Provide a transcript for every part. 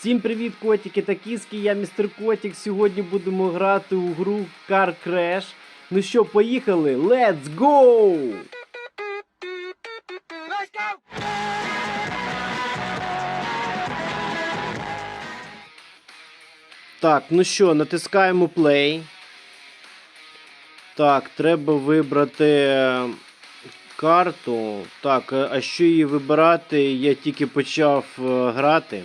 Всім привіт, котики та кіски, я містер Котик. Сьогодні будемо грати у гру Car Crash. Ну що, поїхали? Let's go! Так, ну що, натискаємо play. Так, треба вибрати е, карту. Так, е, а що її вибирати? Я тільки почав е, грати.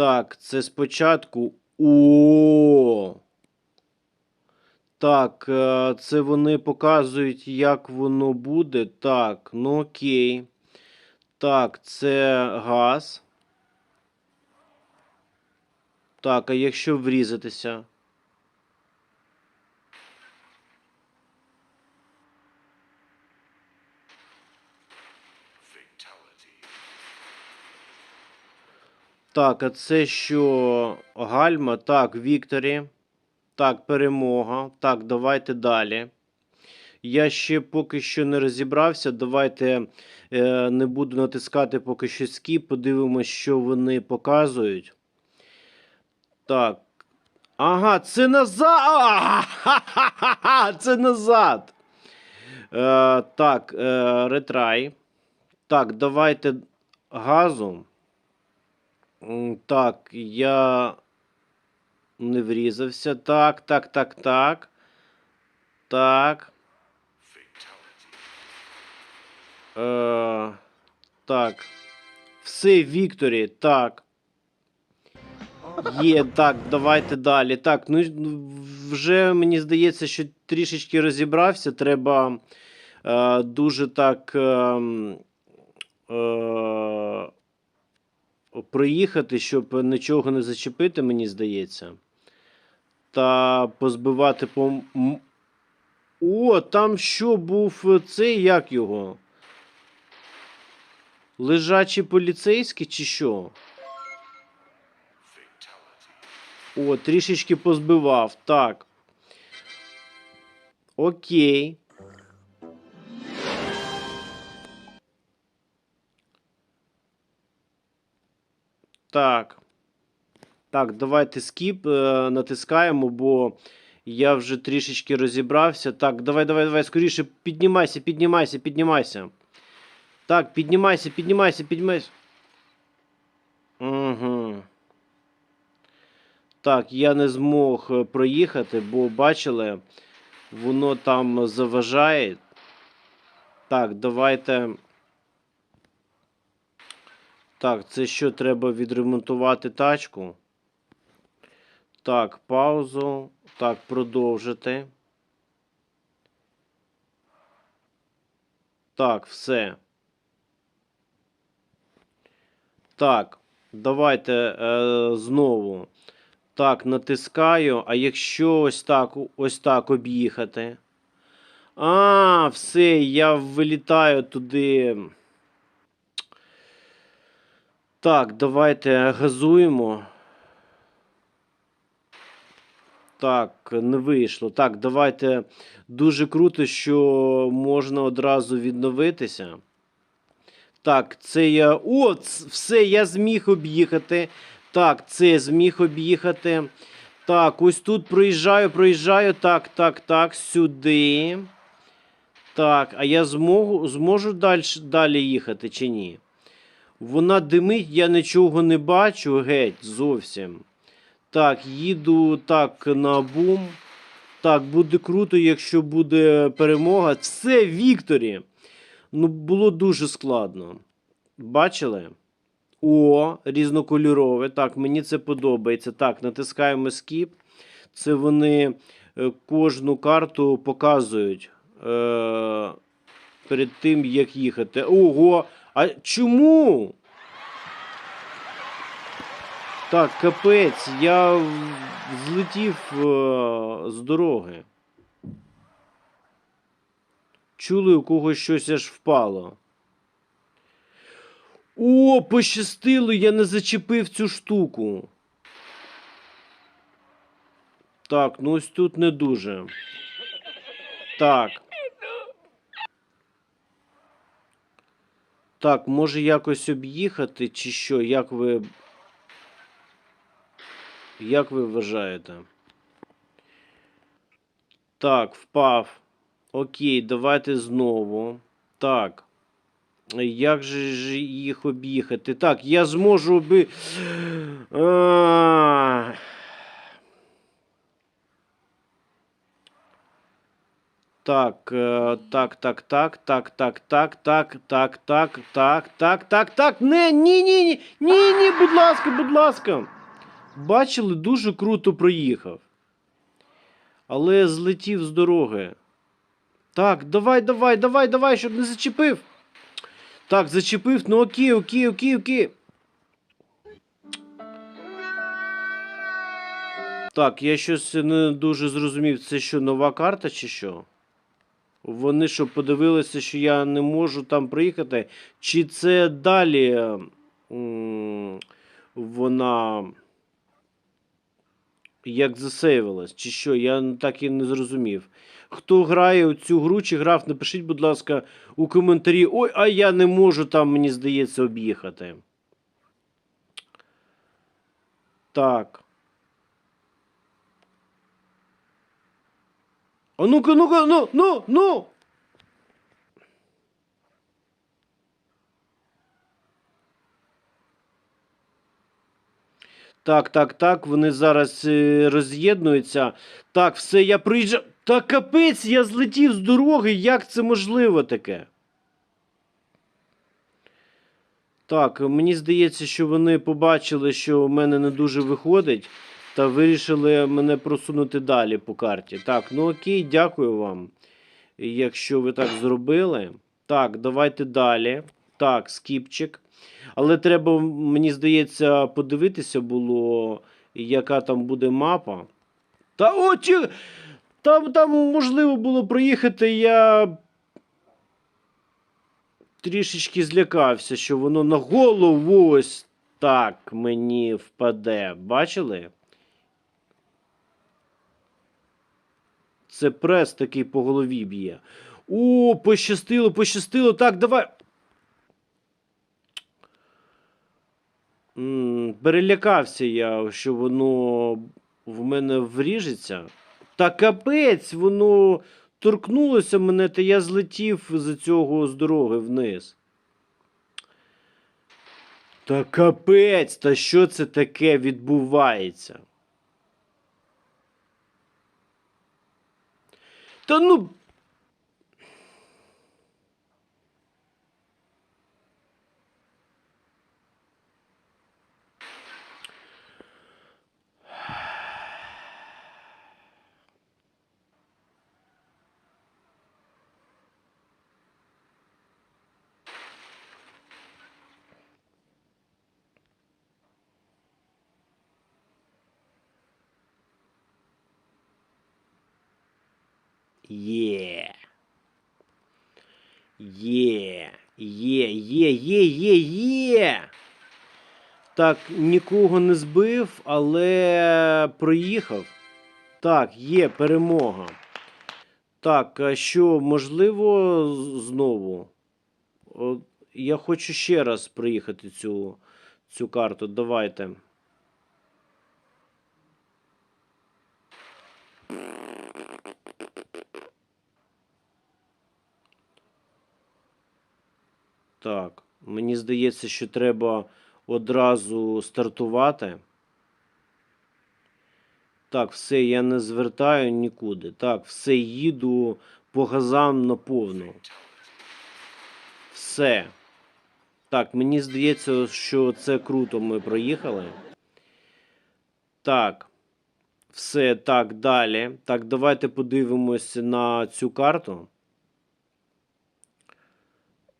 Так, це спочатку. О. Так, е, це вони показують, як воно буде. Так, ну окей. Так, це газ. Так, а якщо врізатися? Так, а це що? Гальма? Так, Вікторі. Так, перемога. Так, давайте далі. Я ще поки що не розібрався. Давайте е, не буду натискати поки що скіп. Подивимось, що вони показують. Так. Ага, це назад. Це назад. Е, так, е, ретрай. Так, давайте газу. Так, я не врізався. Так, так, так, так. Так. Е, так. Все, Вікторі, так. Є, так, давайте далі. Так, ну вже мені здається, що трішечки розібрався. Треба е, дуже так. Е, е, проїхати, щоб нічого не зачепити, мені здається. Та позбивати по. О, там що був цей, як його? Лежачий поліцейський чи що? О, трішечки позбивав. Так. Окей. Так. Так, давайте скіп е, натискаємо, бо я вже трішечки розібрався. Так, давай, давай, давай, скоріше піднімайся, піднімайся, піднімайся. Так, піднімайся, піднімайся, піднімайся. Угу. Так, я не змог е, проїхати, бо бачили, воно там заважає. Так, давайте. Так, це що треба відремонтувати тачку? Так, паузу. Так, продовжити. Так, все. Так, давайте е, знову. Так, натискаю. А якщо ось так, ось так об'їхати? А, все, я вилітаю туди. Так, давайте газуємо. Так, не вийшло. Так, давайте. Дуже круто, що можна одразу відновитися. Так, це я. О, все, я зміг об'їхати. Так, це зміг об'їхати. Так, ось тут проїжджаю, проїжджаю. Так, так, так, сюди. Так, а я зможу, зможу далі, далі їхати чи ні? Вона димить, я нічого не бачу геть зовсім. Так, їду так на бум. Так, буде круто, якщо буде перемога. Все, Вікторі. Ну, було дуже складно. Бачили? О, різнокольорове. Так, мені це подобається. Так, натискаємо скіп. Це вони е, кожну карту показують е, перед тим, як їхати. Ого! А чому? Так, капець, я злетів е, з дороги. Чули, у когось щось аж впало. О, пощастило, я не зачепив цю штуку. Так, ну ось тут не дуже. Так. Так, може якось об'їхати, чи що? Як ви Як ви вважаєте? Так, впав. Окей, давайте знову. Так. Як же ж їх об'їхати? Так, я зможу оби. А... Так, е, так, так, так, так, так, так, так, так, так, так, так, так, так. Не, ні, ні, ні, ні, ні, будь ласка, будь ласка. Бачили, дуже круто проїхав. Але злетів з дороги. Так, давай, давай, давай, давай, щоб не зачепив. Так, зачепив, ну окей, окей, окей, окей. Так, я щось не дуже зрозумів, це що, нова карта чи що? Вони що, подивилися, що я не можу там приїхати? Чи це далі м, вона як засейвилась? Чи що? Я так і не зрозумів. Хто грає у цю гру чи грав, напишіть, будь ласка, у коментарі. Ой, а я не можу там, мені здається, об'їхати. Так. А ну-ка, ну-ка, ну, ну, ну. Так, так, так, вони зараз е, роз'єднуються. Так, все, я приїжджав. Та капець, я злетів з дороги. Як це можливо таке? Так, мені здається, що вони побачили, що в мене не дуже виходить, та вирішили мене просунути далі по карті. Так, ну окей, дякую вам. Якщо ви так зробили. Так, давайте далі. Так, скіпчик. Але треба, мені здається, подивитися було, яка там буде мапа. Та очі! Там, там можливо було проїхати, я трішечки злякався, що воно на голову ось так мені впаде. Бачили? Це прес такий по голові б'є. О, пощастило, пощастило. Так, давай. Перелякався я, що воно в мене вріжеться. Та капець, воно торкнулося мене, та я злетів з цього з дороги вниз. Та капець, та що це таке відбувається? Та ну. Є. Є. Є, є, є, є, є. Так, нікого не збив, але проїхав. Так, є перемога. Так, а що, можливо, знову? О, я хочу ще раз проїхати цю, цю карту. Давайте. Так, мені здається, що треба одразу стартувати. Так, все, я не звертаю нікуди. Так, все, їду по газам на повну. Все. Так, мені здається, що це круто ми проїхали. Так. Все, так, далі. Так, давайте подивимось на цю карту.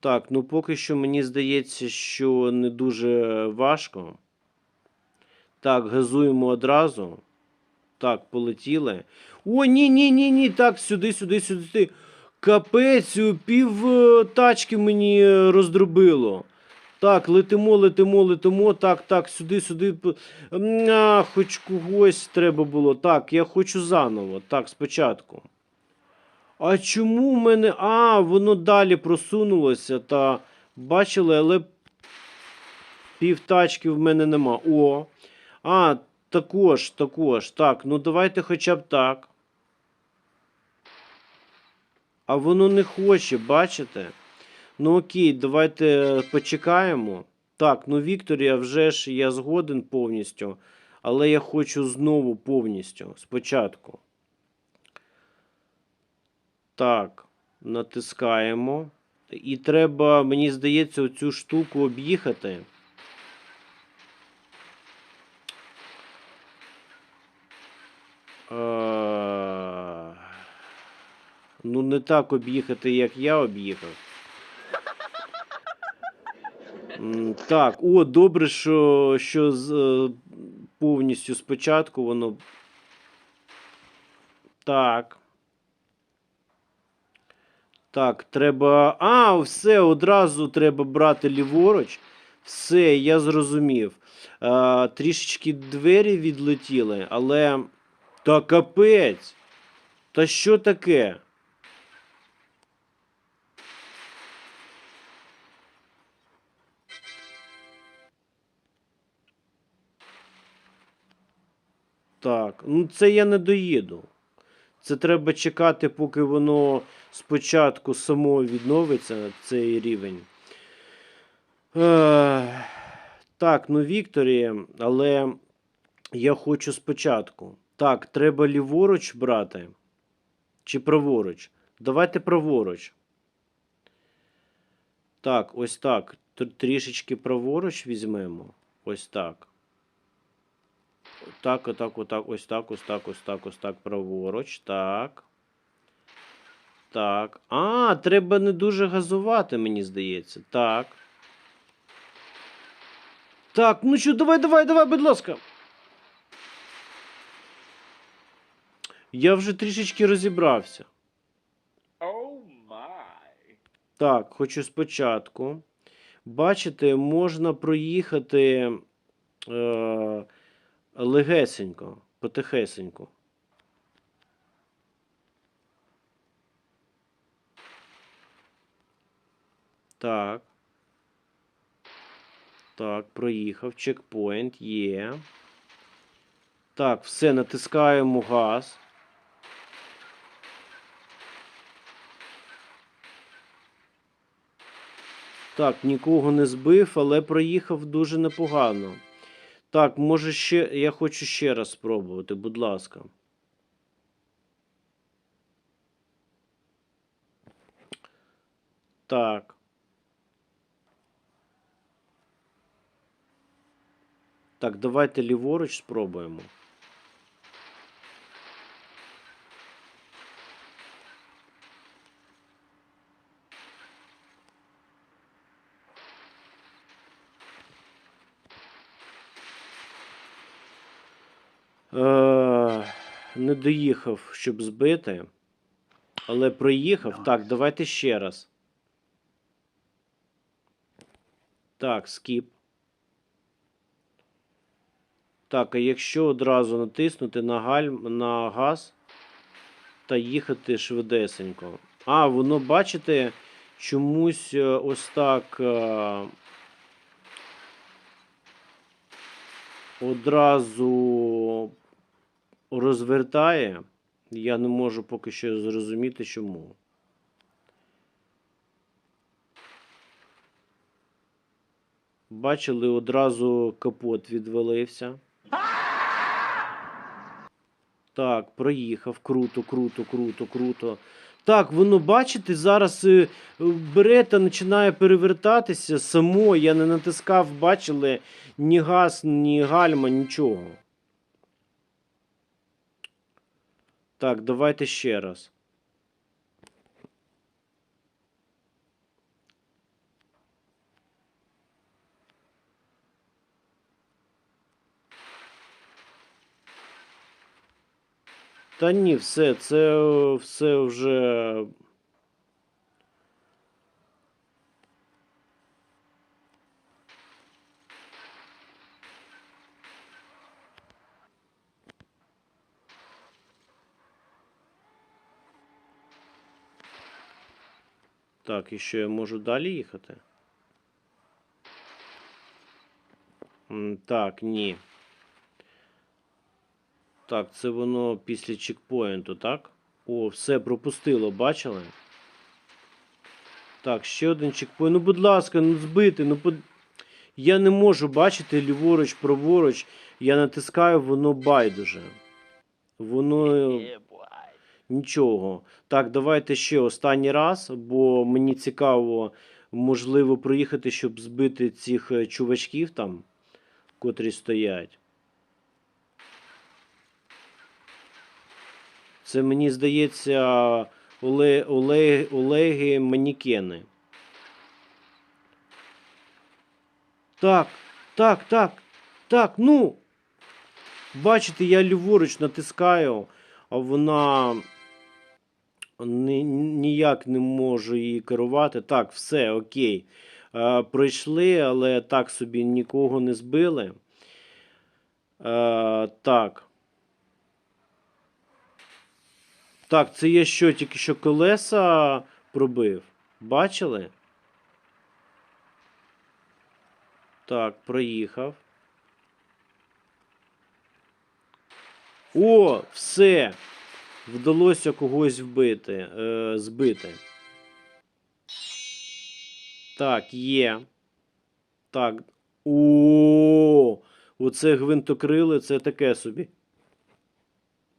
Так, ну поки що мені здається, що не дуже важко. Так, газуємо одразу. Так, полетіли. О, ні, ні, ні, ні. Так, сюди, сюди, сюди. Капець, пів е, тачки мені е, роздробило. Так, летимо, летимо, летимо. Так, так, сюди, сюди. А, хоч когось треба було. Так, я хочу заново. Так, спочатку. А чому в мене. А, воно далі просунулося та бачили, але півтачки в мене нема. О. А, також, також. Так, ну давайте хоча б так. А воно не хоче, бачите? Ну окей, давайте почекаємо. Так, ну Вікторія, вже ж я згоден повністю, але я хочу знову повністю спочатку. Так, натискаємо. І треба, мені здається, оцю штуку об'їхати. Е, Ну, не так об'їхати, як я об'їхав. Так, о, добре, що, що з, е, повністю спочатку воно. Так. Так, треба. А, все, одразу треба брати ліворуч. Все, я зрозумів. А, трішечки двері відлетіли, але. Та капець. Та що таке? Так, ну це я не доїду. Це треба чекати, поки воно спочатку само відновиться, на цей рівень. Ех, так, ну Вікторі, але я хочу спочатку. Так, треба ліворуч брати. Чи праворуч? Давайте праворуч. Так, ось так. Трішечки праворуч візьмемо. Ось так. Так, отак, отак, ось так, ось так, ось так, ось так, праворуч. Так. Так. А, треба не дуже газувати, мені здається. Так. Так, ну що, давай, давай, давай, будь ласка. Я вже трішечки розібрався. Oh my. Так, хочу спочатку. Бачите, можна проїхати е, легесенько, потихесенько. Так. Так, проїхав. Чекпоінт є. Так, все, натискаємо газ. Так, нікого не збив, але проїхав дуже непогано. Так, може ще. Я хочу ще раз спробувати, будь ласка. Так. Так, давайте ліворуч спробуємо. Не доїхав, щоб збити. Але проїхав. Так, давайте ще раз. Так, скіп. Так, а якщо одразу натиснути на гальм на газ та їхати швидесенько. А, воно, бачите, чомусь е, ось так. е, одразу розвертає. Я не можу поки що зрозуміти, чому. Бачили, одразу капот відвалився. Так, проїхав. Круто, круто, круто, круто. Так, воно, бачите, зараз е, бере та починає перевертатися само. Я не натискав, бачили, ні газ, ні гальма, нічого. Так, давайте ще раз. Та ні, все, це все вже. Так, і що я можу далі їхати? Так, ні. Так, це воно після чекпоінту, так? О, все пропустило, бачили? Так, ще один чекпоінт. Ну, будь ласка, ну збити. Ну, под... Я не можу бачити ліворуч, праворуч. Я натискаю, воно байдуже. Воно. Нічого. Так, давайте ще останній раз, бо мені цікаво, можливо, проїхати, щоб збити цих е, чувачків там, котрі стоять. Це мені здається, Оле, Оле, Олеги манікени. Так, так, так, так, ну. Бачите, я ліворуч натискаю, а вона ніяк не можу її керувати. Так, все, окей. Е, пройшли, але так собі нікого не збили. Е, так. Так, це я що, тільки що колеса пробив? Бачили? Так, проїхав. О, все! Вдалося когось вбити, е, збити. Так, є. Так. О, оце гвинтокрили, це таке собі.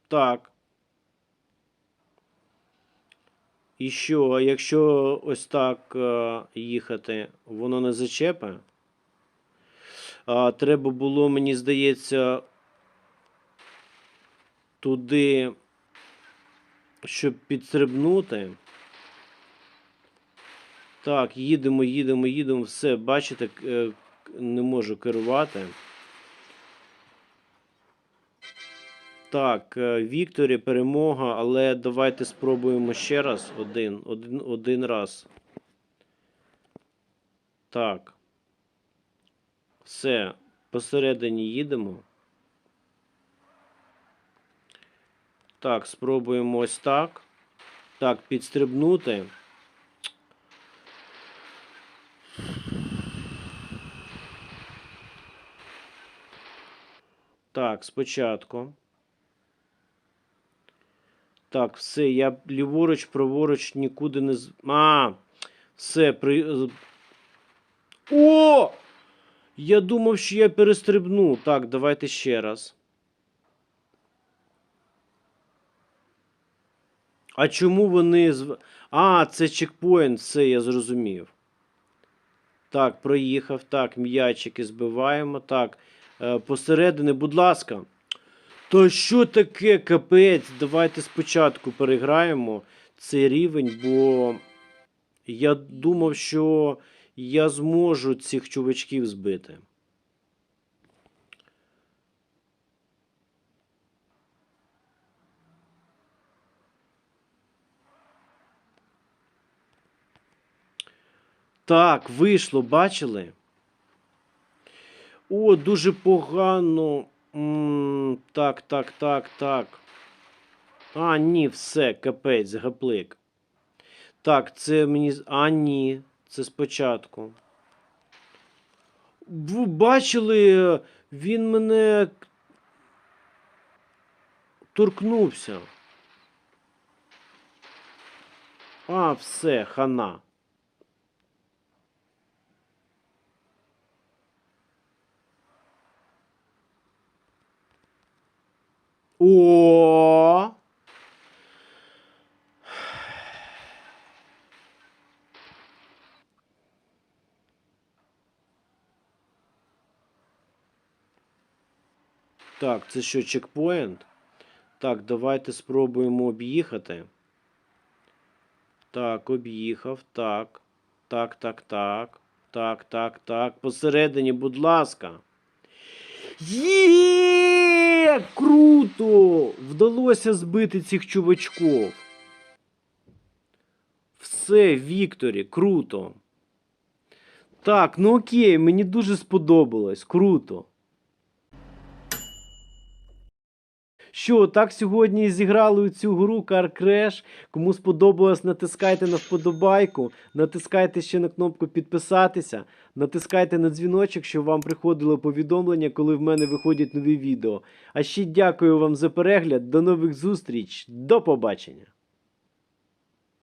Так. І що, а якщо ось так е, їхати, воно не зачепе? А, треба було, мені здається, туди, щоб підстрибнути. Так, їдемо, їдемо, їдемо. Все, бачите, е, не можу керувати. Так, е, Вікторі, перемога, але давайте спробуємо ще раз. Один, один, один раз. Так. Все, посередині їдемо. Так, спробуємо ось так. Так, підстрибнути. Так, спочатку. Так, все, я ліворуч, праворуч нікуди не з. А! Все, при. О! Я думав, що я перестрибну. Так, давайте ще раз. А чому вони. зв- А, це чекпоінт, все, я зрозумів. Так, проїхав. Так, м'ячики збиваємо. Так, е, посередині, будь ласка. Та що таке капець? Давайте спочатку переграємо цей рівень, бо я думав, що я зможу цих чувачків збити. Так, вийшло, бачили? О, дуже погано. М, так, так, так, так. А, ні, все, капець, гаплик. Так, це мені. А, ні, це спочатку. Ви бачили, він мене торкнувся. А, все, хана. О! Так, це що, чекпоінт? Так, давайте спробуємо об'їхати. Так, об'їхав. Так. Так, так, так. Так, так, так. Посередині, будь ласка. Є! Круто! Вдалося збити цих чувачков. Все, Вікторі, круто. Так, ну окей, мені дуже сподобалось. Круто. Що, так сьогодні зіграли цю гру Car Crash. Кому сподобалось, натискайте на вподобайку, натискайте ще на кнопку підписатися, натискайте на дзвіночок, щоб вам приходило повідомлення, коли в мене виходять нові відео. А ще дякую вам за перегляд. До нових зустріч. До побачення.